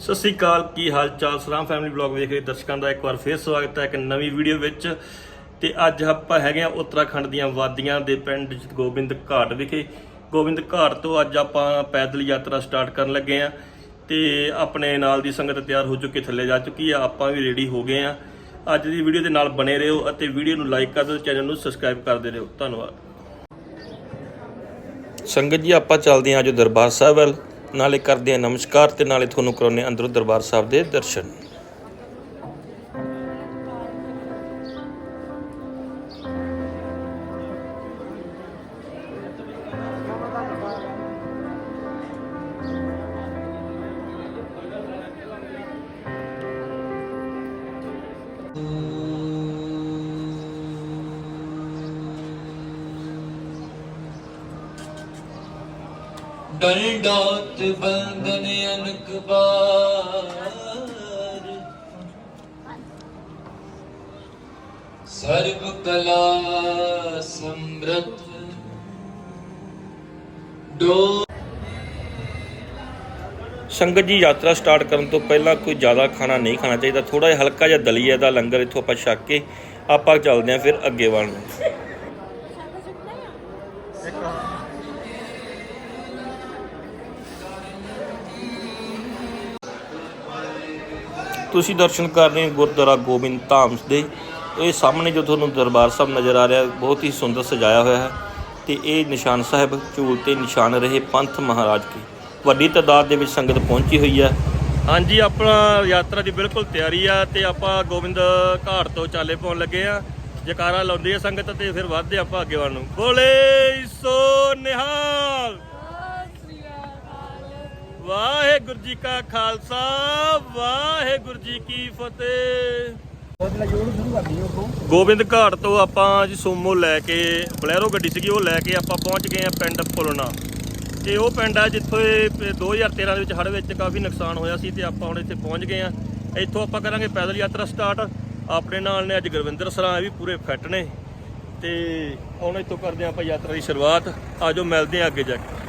ਸਤਿ ਸ੍ਰੀ ਅਕਾਲ, ਕੀ ਹਾਲ ਚਾਲ? ਸਲਾਮ family vlog ਵੇਖ ਰਹੇ ਦਰਸ਼ਕਾਂ ਦਾ ਇੱਕ ਵਾਰ ਫੇਰ ਸਵਾਗਤ ਹੈ ਇੱਕ ਨਵੀਂ ਵੀਡੀਓ ਵਿੱਚ। ਤੇ ਅੱਜ ਆਪਾਂ ਹੈਗੇ ਆ ਉੱਤਰਾਖੰਡ ਦੀਆਂ ਵਾਦੀਆਂ ਦੇ ਪਿੰਡ ਗੋਬਿੰਦ ਘਾਟ ਵਿਖੇ। ਗੋਬਿੰਦ ਘਾਟ ਤੋਂ ਅੱਜ ਆਪਾਂ ਪੈਦਲ ਯਾਤਰਾ ਸਟਾਰਟ ਕਰਨ ਲੱਗੇ ਆ ਤੇ ਆਪਣੇ ਨਾਲ ਦੀ ਸੰਗਤ ਤਿਆਰ ਹੋ ਚੁੱਕੀ, ਥੱਲੇ ਜਾ ਚੁੱਕੀ ਆ, ਆਪਾਂ ਵੀ ਰੈਡੀ ਹੋ ਗਏ ਆ ਅੱਜ ਦੀ ਵੀਡੀਓ ਦੇ ਨਾਲ ਬਣੇ ਰਹੋ ਅਤੇ ਵੀਡੀਓ ਨੂੰ ਲਾਈਕ ਕਰ ਦਿਓ ਚੈਨਲ ਨੂੰ ਸਬਸਕ੍ਰਾਈਬ ਕਰਦੇ ਰਹੋ ਧੰਨਵਾਦ। ਸੰਗਤ ਜੀ, ਆਪਾਂ ਚੱਲਦੇ ਹਾਂ ਅੱਜ ਦਰਬਾਰ ਸਾਹਿਬ ਵੱਲ। ਨਾਲੇ ਕਰਦੇ ਹਾਂ ਨਮਸਕਾਰ ਤੇ ਨਾਲੇ ਤੁਹਾਨੂੰ ਕਰਾਉਨੇ ਅੰਦਰੋਂ ਦਰਬਾਰ ਸਾਹਿਬ ਦੇ ਦਰਸ਼ਨ। ਡੰਡੋਤ ਬੰਦਨ ਅਨਕਬਾਰ ਸਰਬ ਕਲਾ ਸਮਰਥ ਡੋ ਸੰਗਤ ਜੀ ਯਾਤਰਾ ਸਟਾਰਟ ਕਰਨ ਤੋਂ ਪਹਿਲਾਂ ਕੋਈ ਜ਼ਿਆਦਾ ਖਾਣਾ ਨਹੀਂ ਖਾਣਾ ਚਾਹੀਦਾ। ਥੋੜਾ ਜਿਹਾ ਹਲਕਾ ਜਿਹਾ ਦਲੀਆ ਦਾ ਲੰਗਰ ਇੱਥੋਂ ਆਪਾਂ ਛਕ ਕੇ ਆਪਾਂ ਚੱਲਦੇ ਹਾਂ ਫਿਰ ਅੱਗੇ ਵੱਲ ਨੂੰ। ਤੁਸੀਂ ਦਰਸ਼ਨ ਕਰ ਰਹੇ ਹੋ ਗੁਰਦੁਆਰਾ ਗੋਬਿੰਦ ਧਾਮ ਦੇ। ਇਹ ਸਾਹਮਣੇ ਜੋ ਤੁਹਾਨੂੰ ਦਰਬਾਰ ਸਾਹਿਬ ਨਜ਼ਰ ਆ ਰਿਹਾ, ਬਹੁਤ ਹੀ ਸੁੰਦਰ ਸਜਾਇਆ ਹੋਇਆ ਹੈ। ਤੇ ਇਹ ਨਿਸ਼ਾਨ ਸਾਹਿਬ ਝੂਲ ਤੇ ਨਿਸ਼ਾਨ ਰਹੇ ਪੰਥ ਮਹਾਰਾਜ ਕੀ। ਵੱਡੀ ਤਾਦਾਦ ਦੇ ਵਿੱਚ ਸੰਗਤ ਪਹੁੰਚੀ ਹੋਈ ਹੈ। ਹਾਂਜੀ, ਆਪਣਾ ਯਾਤਰਾ ਦੀ ਬਿਲਕੁਲ ਤਿਆਰੀ ਆ ਤੇ ਆਪਾਂ ਗੋਬਿੰਦ ਘਾਟ ਤੋਂ ਚਾਲੇ ਪਾਉਣ ਲੱਗੇ ਆ। ਜਕਾਰਾ ਲਾਉਂਦੀ ਹੈ ਸੰਗਤ ਤੇ ਫਿਰ ਵੱਧਦੇ ਆਪਾਂ ਅੱਗੇ ਵੱਲ ਨੂੰ। ਬੋਲੇ ਸੋ ਨਿਹਾਲ! ਵਾਹਿਗੁਰੂ ਜੀ ਕਾ ਖਾਲਸਾ ਵਾਹਿਗੁਰੂ ਜੀ ਕੀ ਫਤਿਹ। ਗੋਬਿੰਦ ਘਾਟ ਤੋਂ ਆਪਾਂ ਜੀ ਸੋਮੋ ਲੈ ਕੇ ਬਲੈਰੋ ਗੱਡੀ ਸੀਗੀ ਉਹ ਲੈ ਕੇ ਆਪਾਂ ਪਹੁੰਚ ਗਏ ਆ ਪਿੰਡ ਪੁਲਣਾ ਤੇ ਉਹ ਪਿੰਡ ਆ ਜਿੱਥੋਂ ਇਹ 2013 ਦੇ ਵਿੱਚ ਹੜ੍ਹ ਵਿੱਚ ਕਾਫੀ ਨੁਕਸਾਨ ਹੋਇਆ ਸੀ ਤੇ ਆਪਾਂ ਹੁਣ ਇੱਥੇ ਪਹੁੰਚ ਗਏ ਆ। ਇੱਥੋਂ ਆਪਾਂ ਕਰਾਂਗੇ ਪੈਦਲ ਯਾਤਰਾ ਸਟਾਰਟ। ਆਪਣੇ ਨਾਲ ਨੇ ਅੱਜ ਗੁਰਵਿੰਦਰ ਸਰਾਂ ਵੀ ਪੂਰੇ ਫਿੱਟ ਨੇ। ਤੇ ਹੁਣ ਇੱਥੋਂ ਕਰਦੇ ਆਪਾਂ ਯਾਤਰਾ ਦੀ ਸ਼ੁਰੂਆਤ। ਆਜੋ ਮਿਲਦੇ ਆ ਅੱਗੇ ਜਾ ਕੇ।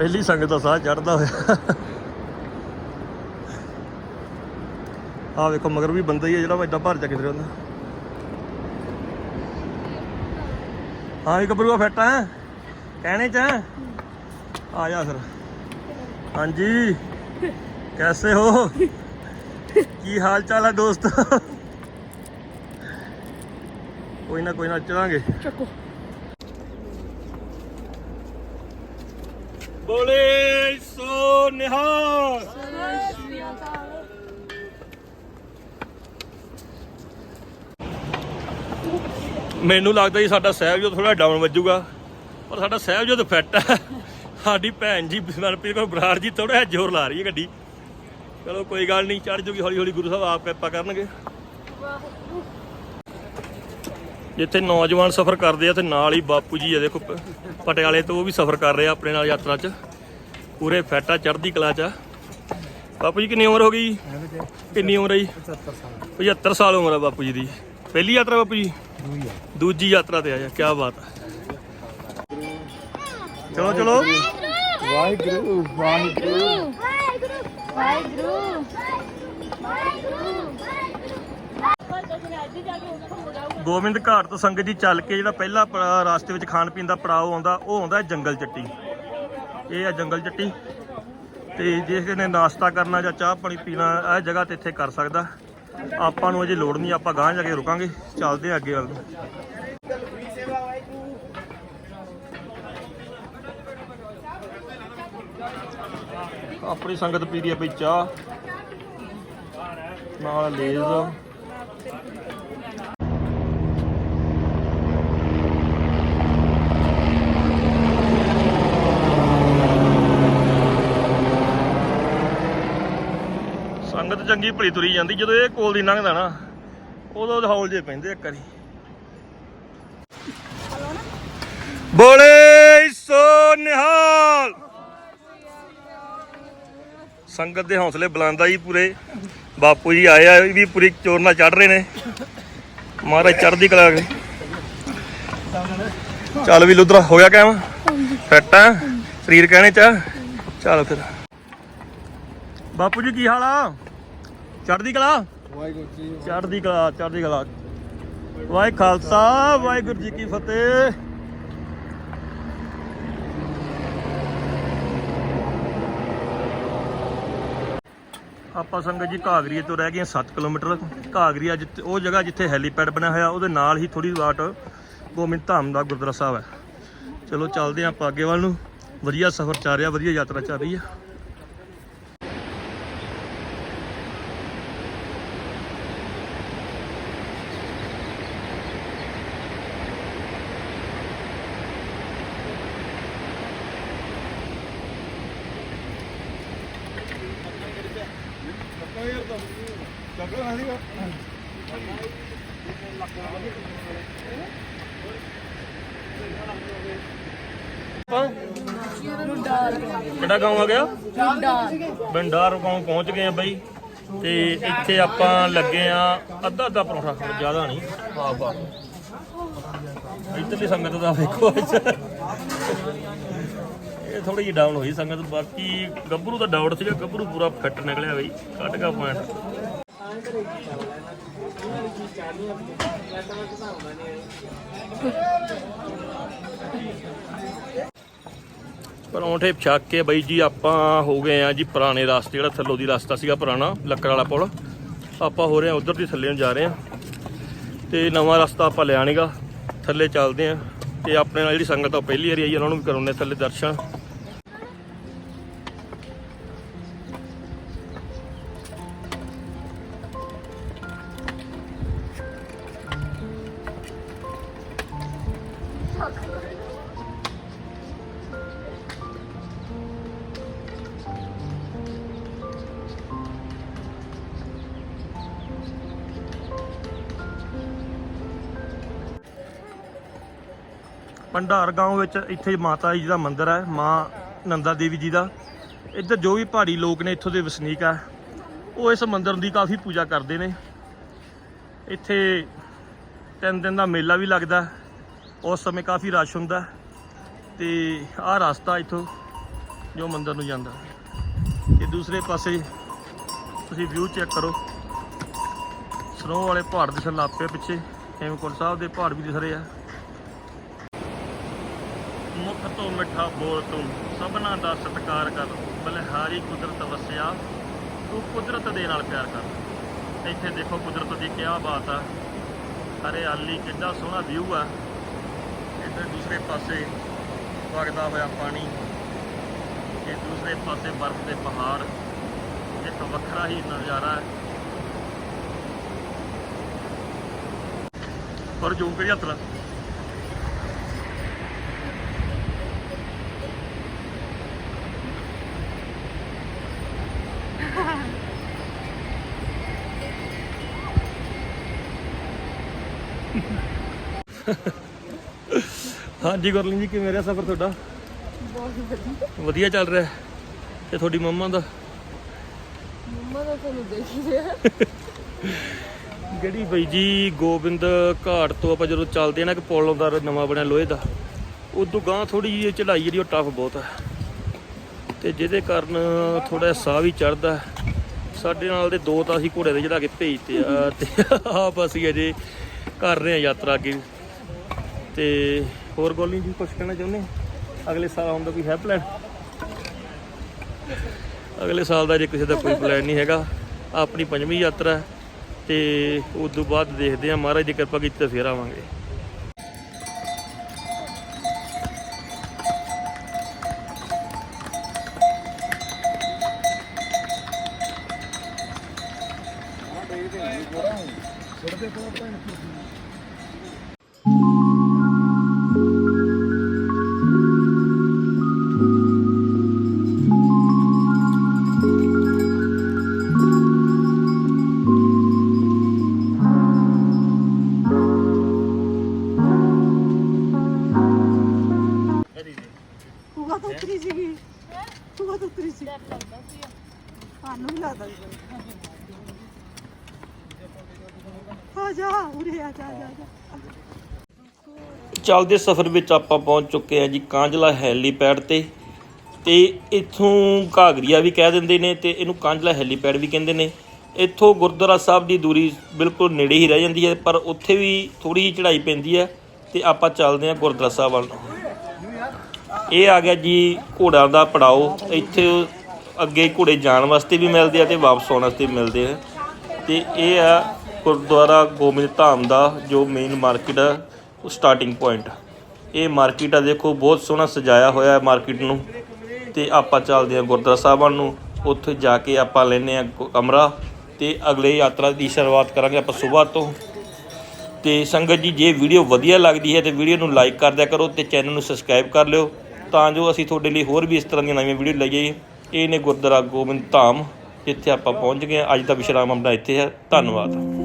ਪਹਿਲੀ ਸੰਗਤ ਦਾ ਸਾਹ ਚੜਦਾ ਹੋਇਆ। ਆ ਵੇਖੋ, ਮਗਰ ਵੀ ਬੰਦਾ ਹੀ ਹੈ ਜਿਹੜਾ ਵਾ ਏਡਾ ਭਰ ਜਾ ਹੁੰਦਾ ਹਾਂ ਇਹ ਕਬਰੂਆ ਫਿੱਟ ਹੈ ਕਹਿਣੇ ਚ ਹੈ? ਆ ਜਾ ਫਿਰ। ਹਾਂਜੀ। ਕੈਸੇ ਹੋ? ਕੀ ਹਾਲ ਚਾਲ ਹੈ ਦੋਸਤ? ਕੋਈ ਨਾ ਕੋਈ ਨਾ, ਚਲਾਂਗੇ। ਬੋਲੇ ਸੋ ਨਿਹਾਲ। ਮੈਨੂੰ ਲੱਗਦਾ ਜੀ ਸਾਡਾ ਸਹਿਬਜੋਤ ਥੋੜਾ ਡਾਊਨ ਵੱਜੂਗਾ, ਪਰ ਸਾਡਾ ਸਹਿਬਜੋਤ ਫਿੱਟ ਹੈ ਸਾਡੀ ਭੈਣ ਜੀ ਮਨਪ੍ਰੀਤ ਕੌਰ ਬਰਾੜ ਜੀ ਥੋੜਾ ਜਿਹਾ ਜ਼ੋਰ ਲਾ ਰਹੀ ਹੈ ਗੱਡੀ। ਚਲੋ ਕੋਈ ਗੱਲ ਨਹੀਂ ਚੜ ਜੂਗੀ ਹੌਲੀ ਹੌਲੀ ਗੁਰੂ ਸਾਹਿਬ ਆਪ ਕਿਰਪਾ ਕਰਨਗੇ। ਜਿੱਥੇ ਨੌਜਵਾਨ ਸਫ਼ਰ ਕਰਦੇ ਆ ਤੇ ਨਾਲ ਹੀ ਬਾਪੂ ਜੀ ਆ ਦੇਖੋ ਪਟਿਆਲੇ ਤੋਂ ਉਹ ਵੀ ਸਫ਼ਰ ਕਰ ਰਹੇ ਆ ਆਪਣੇ ਨਾਲ ਯਾਤਰਾ 'ਚ। ਪੂਰੇ ਫਿੱਟ ਆ ਚੜ੍ਹਦੀ ਕਲਾ 'ਚ ਆ। ਬਾਪੂ ਜੀ ਕਿੰਨੀ ਉਮਰ ਹੋ ਗਈ? ਕਿੰਨੀ ਉਮਰ ਹੈ ਜੀ? 75 ਸਾਲ ਉਮਰ ਆ ਬਾਪੂ ਜੀ ਦੀ। ਪਹਿਲੀ ਯਾਤਰਾ ਬਾਪੂ ਜੀ? ਦੂਜੀ ਯਾਤਰਾ ਤੇ ਆਇਆ ਕੀ ਬਾਤ ਹੈ ਚਲੋ ਚਲੋ। ਵਾਹਿਗੁਰੂ ਵਾਹਿਗੁਰੂ ਵਾਹਿਗੁਰੂ। ਗੋਬਿੰਦ ਘਾਟ ਤੋਂ ਸੰਗਤ ਜੀ ਚੱਲ ਕੇ ਜਿਹੜਾ ਪਹਿਲਾ ਪ- ਰਾਸਤੇ ਵਿੱਚ ਖਾਣ ਪੀਣ ਦਾ ਪੜਾਅ ਆਉਂਦਾ, ਉਹ ਆਉਂਦਾ ਜੰਗਲ ਚੱਟੀ। ਇਹ ਆ ਜੰਗਲ ਚੱਟੀ। ਤੇ ਜੇ ਕਿਸੇ ਨੇ ਨਾਸ਼ਤਾ ਕਰਨਾ ਜਾਂ ਚਾਹ ਪਾਣੀ ਪੀਣਾ, ਇਹ ਜਗ੍ਹਾ ਤੇ ਇੱਥੇ ਕਰ ਸਕਦਾ। ਆਪਾਂ ਨੂੰ ਅਜੇ ਲੋੜ ਨਹੀਂ, ਆਪਾਂ ਗਾਂਹ ਜਾ ਕੇ ਰੁਕਾਂਗੇ। ਚੱਲਦੇ ਆ ਅੱਗੇ ਵੱਲ ਨੂੰ। ਆਪਣੀ ਸੰਗਤ ਪੀ ਰਹੀ ਆ ਬਈ ਚਾਹ। ਨਾਲ ਲੇਜ਼। ਸੰਗਤ ਚੰਗੀ ਭਲੀ ਤੁਰੀ ਜਾਂਦੀ, ਜਦੋਂ ਇਹ ਕੋਲ ਦੀ ਲੰਘਦਾ ਨਾ, ਉਦੋਂ ਹੌਲ ਜੇ ਪੈਂਦੇ ਇੱਕ ਵਾਰੀ। ਬੋਲੇ ਸੋ ਨਿਹਾਲ। ਸੰਗਤ ਦੇ ਹੌਸਲੇ ਬੁਲੰਦਾ ਜੀ ਪੂਰੇ। ਬਾਪੂ ਜੀ ਆਏ ਆ, ਇਹ ਵੀ ਪੂਰੀ ਚੋਰ ਨਾਲ ਚੜ ਰਹੇ ਨੇ। ਮਹਾਰਾਜ ਚੜਦੀ ਕਲਾ ਕੇ ਚੱਲ ਵੀ ਲੁਧਰਾ, ਹੋ ਗਿਆ ਕਾਇਮ? ਫਿੱਟ ਆ? ਸਰੀਰ ਕਹਿਣੇ ਚ ਚੱਲ ਫਿਰ। ਬਾਪੂ ਜੀ, ਕੀ ਹਾਲ ਆ? ਚੜ੍ਹਦੀ ਕਲਾ? ਵਾਹਿਗੁਰੂ ਜੀ ਚੜ੍ਹਦੀ ਕਲਾ ਚੜ੍ਹਦੀ ਕਲਾ। ਵਾਹਿ ਖਾਲਸਾ, ਵਾਹਿਗੁਰੂ ਜੀ ਕੀ ਫਤਿਹ। ਆਪਾਂ ਸੰਗਤ ਜੀ ਘਾਗਰੀਏ ਤੋਂ ਰਹਿ ਗਏ 7 ਕਿਲੋਮੀਟਰ। ਘਾਗਰੀਆ ਜਿੱਥੇ ਉਹ ਜਗ੍ਹਾ ਜਿੱਥੇ ਹੈਲੀਪੈਡ ਬਣਿਆ ਹੋਇਆ, ਉਹਦੇ ਨਾਲ ਹੀ ਥੋੜੀ ਬਾਟ ਗੋਬਿੰਦ ਧਾਮ ਦਾ ਗੁਰਦੁਆਰਾ ਸਾਹਿਬ ਹੈ। ਚਲੋ ਚੱਲਦੇ ਹਾਂ ਆਪਾਂ ਅੱਗੇ ਵੱਲ ਨੂੰ। ਵਧੀਆ ਸਫ਼ਰ ਚੱਲ ਰਿਹਾ, ਵਧੀਆ ਯਾਤਰਾ ਚੱਲ ਰਹੀ ਹੈ। ਕਿਹੜਾ ਗਾਉਂ ਆ ਗਿਆ? ਬੰਡਾਰ ਗਾਉਂ ਪਹੁੰਚ ਗਏ ਆ ਬਈ। ਤੇ ਇੱਥੇ ਆਪਾਂ ਲੱਗੇ ਆ ਅੱਧਾ ਅੱਧਾ ਪਰੌਂਠਾ ਖਾਣ, ਜ਼ਿਆਦਾ ਨਹੀਂ। ਹਾਂ ਬਾ ਇੱਧਰਲੀ ਸੰਗਤ ਦਾ ਵੇਖੋ ਇਹ ਥੋੜੀ ਜਿਹੀ ਡਾਊਨ ਹੋਈ ਸੰਗਤ, ਬਾਕੀ ਗੱਭਰੂ ਦਾ ਡਾਊਟ ਸੀਗਾ, ਗੱਭਰੂ ਪੂਰਾ ਫਿੱਟ ਨਿਕਲਿਆ ਬਈ। ਕੱਢ ਗਿਆ ਪੁਆਇੰਟ ਪਰੌਂਠੇ ਛੱਕ ਕੇ ਬਾਈ ਜੀ ਆਪਾਂ ਹੋ ਗਏ ਆ ਜੀ ਪੁਰਾਣੇ ਰਸਤੇ, ਜਿਹੜਾ ਥੱਲੋਂ ਦੀ ਰਸਤਾ ਸੀਗਾ ਪੁਰਾਣਾ, ਲੱਕੜ ਵਾਲਾ ਪੁਲ। ਆਪਾਂ ਹੋ ਰਹੇ ਆ ਉਧਰ ਦੀ ਥੱਲੇ ਨੂੰ ਜਾ ਰਹੇ ਆ। ਤੇ ਨਵਾਂ ਰਸਤਾ ਆਪਾਂ ਲਿਆਣੇਗਾ ਥੱਲੇ ਚੱਲਦੇ ਆ। ਤੇ ਆਪਣੇ ਨਾਲ ਜਿਹੜੀ ਸੰਗਤ ਆ ਪਹਿਲੀ ਵਾਰੀ ਆਈ ਉਹਨਾਂ ਨੂੰ ਵੀ ਕਰਾਉਣੇ ਥੱਲੇ ਦਰਸ਼ਨ। ਭੰਡਾਰ ਗਾਉਂ ਵਿੱਚ ਇੱਥੇ ਮਾਤਾ ਜੀ ਦਾ ਮੰਦਿਰ ਹੈ, ਮਾਂ ਨੰਦਾ ਦੇਵੀ ਜੀ ਦਾ। ਇੱਧਰ ਜੋ ਵੀ ਪਹਾੜੀ ਲੋਕ ਨੇ ਇੱਥੋਂ ਦੇ ਵਸਨੀਕ ਆ, ਉਹ ਇਸ ਮੰਦਿਰ ਦੀ ਕਾਫੀ ਪੂਜਾ ਕਰਦੇ ਨੇ। ਇੱਥੇ ਤਿੰਨ ਦਿਨ ਦਾ ਮੇਲਾ ਵੀ ਲੱਗਦਾ, ਉਸ ਸਮੇਂ ਕਾਫੀ ਰਸ਼ ਹੁੰਦਾ, ਤੇ ਆਹ ਰਸਤਾ ਇੱਥੋਂ ਜੋ ਮੰਦਿਰ ਨੂੰ ਜਾਂਦਾ। ਤੇ ਦੂਸਰੇ ਪਾਸੇ ਤੁਸੀਂ ਵਿਊ ਚੈੱਕ ਕਰੋ। ਸਨੋ ਵਾਲੇ ਪਹਾੜ ਦਿਸਣ ਲੱਗ ਪਏ ਪਿੱਛੇ, ਹੇਮਕੁੰਟ ਸਾਹਿਬ ਦੇ ਪਹਾੜ ਵੀ ਦਿਸ ਰਹੇ ਆ। ਮੁਖ ਤੋਂ ਮਿੱਠਾ ਬੋਲ ਤੂੰ, ਸਭਨਾ ਦਾ ਸਤਿਕਾਰ ਕਰ, ਬਲਿਹਾਰੀ ਕੁਦਰਤ ਵਸਿਆ, ਤੂੰ ਕੁਦਰਤ ਦੇ ਨਾਲ ਪਿਆਰ ਕਰ। ਇੱਥੇ ਦੇਖੋ ਕੁਦਰਤ ਦੀ ਕਿਆ ਬਾਤ ਆ। ਹਰਿਆਲੀ ਕਿੰਨਾ ਸੋਹਣਾ ਵਿਊ ਆ। ਇੱਧਰ ਦੂਸਰੇ ਪਾਸੇ ਵਗਦਾ ਹੋਇਆ ਪਾਣੀ ਤੇ ਦੂਸਰੇ ਪਾਸੇ ਬਰਫ਼ ਦੇ ਪਹਾੜ, ਇੱਕ ਵੱਖਰਾ ਹੀ ਨਜ਼ਾਰਾ ਹੈ। ਪਰ ਜੋ ਕਰੀ ਯਾਤਰਾ ਹਾਂਜੀ ਗੁਰਲੀਨ ਜੀ ਕਿਵੇਂ ਰਿਹਾ ਸਫ਼ਰ ਤੁਹਾਡਾ? ਬਹੁਤ ਵਧੀਆ। ਵਧੀਆ ਚੱਲ ਰਿਹਾ। ਹੈ। ਤੇ ਤੁਹਾਡੀ ਮੰਮਾ ਦਾ? ਮੰਮਾ ਦਾ ਤੁਹਾਨੂੰ ਦੇਖ ਹੀ ਰਿਹਾ। ਜਿਹੜੀ ਬਈ ਜੀ ਗੋਬਿੰਦ ਘਾਟ ਤੋਂ ਆਪਾਂ ਜਦੋਂ ਚੱਲਦੇ ਆ ਨਾ ਕਿ ਪੁਲ ਆਉਂਦਾ ਨਵਾਂ ਬਣਿਆ ਲੋਹੇ ਦਾ ਉਦੋਂ ਗਾਂ ਥੋੜੀ ਜਿਹੀ ਚੜਾਈ ਜਿਹੜੀ ਉਹ ਟਫ ਬਹੁਤ ਹੈ ਤੇ ਜਿਹਦੇ ਕਾਰਨ ਥੋੜਾ ਸਾਹ ਵੀ ਚੜਦਾ ਸਾਡੇ ਨਾਲ ਦੇ ਦੋ ਤਾਂ ਅਸੀਂ ਘੋੜੇ ਦੇ ਚੜਾ ਕੇ ਭੇਜਤੇ ਆ ਤੇ ਆਪ ਅਸੀਂ ਅਜੇ ਕਰ ਰਹੇ ਆ ਯਾਤਰਾ ਅੱਗੇ ਤੇ ਹੋਰ ਗੋਲੀ ਜੀ ਕੁਝ ਕਹਿਣਾ ਚਾਹੁੰਦੇ ਅਗਲੇ ਸਾਲ ਆਉਣ ਦਾ ਕੋਈ ਹੈ ਪਲਾਨ ਅਗਲੇ ਸਾਲ ਦਾ ਜੇ ਕਿਸੇ ਦਾ ਕੋਈ ਪਲਾਨ ਨਹੀਂ ਹੈਗਾ, ਆਪਣੀ ਪੰਜਵੀਂ ਯਾਤਰਾ ਤੇ ਉਸ ਤੋਂ ਬਾਅਦ ਦੇਖਦੇ ਆ ਮਹਾਰਾਜ ਦੀ ਕਿਰਪਾ ਕੀਤੀ ਤਾਂ ਫੇਰ ਆਵਾਂਗੇ। ਚੱਲਦੇ ਸਫ਼ਰ ਵਿੱਚ ਆਪਾਂ ਪਹੁੰਚ ਚੁੱਕੇ ਹਾਂ ਜੀ ਕਾਂਜਲਾ ਹੈਲੀਪੈਡ ਤੇ ਤੇ ਇੱਥੋਂ ਘਾਗਰੀਆ ਵੀ ਕਹਿ ਦਿੰਦੇ ਨੇ ਤੇ ਇਹਨੂੰ ਕਾਂਜਲਾ ਹੈਲੀਪੈਡ ਵੀ ਕਹਿੰਦੇ ਨੇ। ਇੱਥੋਂ ਗੁਰਦੁਆਰਾ ਸਾਹਿਬ ਦੀ ਦੂਰੀ ਬਿਲਕੁਲ ਨੇੜੇ ਹੀ ਰਹਿ ਜਾਂਦੀ ਹੈ, ਪਰ ਉੱਥੇ ਵੀ ਥੋੜੀ ਜਿਹੀ ਚੜ੍ਹਾਈ ਪੈਂਦੀ ਹੈ ਤੇ ਆਪਾਂ ਚੱਲਦੇ ਹਾਂ ਗੁਰਦੁਆਰਾ ਸਾਹਿਬ ਵੱਲ ਇਹ ਆ ਗਿਆ ਜੀ ਘੋੜਿਆਂ ਦਾ ਪੜਾਓ। ਇੱਥੇ ਅੱਗੇ ਘੋੜੇ ਜਾਣ ਵਾਸਤੇ ਵੀ ਮਿਲਦੇ ਆ ਤੇ ਵਾਪਸ ਆਉਣ ਵਾਸਤੇ ਵੀ ਮਿਲਦੇ ਆ। ਤੇ ਇਹ ਆ ਗੁਰਦੁਆਰਾ ਗੋਬਿੰਦ ਧਾਮ ਦਾ ਜੋ ਮੇਨ ਮਾਰਕੀਟ ਆ ਉਹ ਸਟਾਰਟਿੰਗ ਪੁਆਇੰਟ ਇਹ ਮਾਰਕੀਟ ਆ, ਦੇਖੋ, ਬਹੁਤ ਸੋਹਣਾ ਸਜਾਇਆ ਹੋਇਆ ਹੈ ਮਾਰਕੀਟ ਨੂੰ। ਤੇ ਆਪਾਂ ਚੱਲਦੇ ਹਾਂ ਗੁਰਦੁਆਰਾ ਸਾਹਿਬ ਨੂੰ। ਉੱਥੇ ਜਾ ਕੇ ਆਪਾਂ ਲੈਨੇ ਆ ਕਮਰਾ। ਤੇ ਅਗਲੇ ਯਾਤਰਾ ਦੀ ਸ਼ੁਰੂਆਤ ਕਰਾਂਗੇ ਆਪਾਂ ਸਵੇਰ ਤੋਂ। ਤੇ ਸੰਗਤ ਜੀ, ਜੇ ਵੀਡੀਓ ਵਧੀਆ ਲੱਗਦੀ ਹੈ, ਤੇ ਵੀਡੀਓ ਨੂੰ ਲਾਈਕ ਕਰ ਦਿਆ ਕਰੋ ਤੇ ਚੈਨਲ ਨੂੰ ਸਬਸਕ੍ਰਾਈਬ ਕਰ ਲਿਓ। ਤਾਂ ਜੋ ਅਸੀਂ ਤੁਹਾਡੇ ਲਈ ਹੋਰ ਵੀ ਇਸ ਤਰ੍ਹਾਂ ਦੀਆਂ ਨਵੀਆਂ ਵੀਡੀਓ ਲਈਏ ਇਹ ਨੇ ਗੁਰਦੁਆਰਾ ਗੋਬਿੰਦ ਧਾਮ, ਜਿੱਥੇ ਆਪਾਂ ਪਹੁੰਚ ਗਏ ਹਾਂ। ਅੱਜ ਦਾ ਵਿਸ਼ਰਾਮ ਆਪਣਾ ਇੱਥੇ ਹੈ। ਧੰਨਵਾਦ।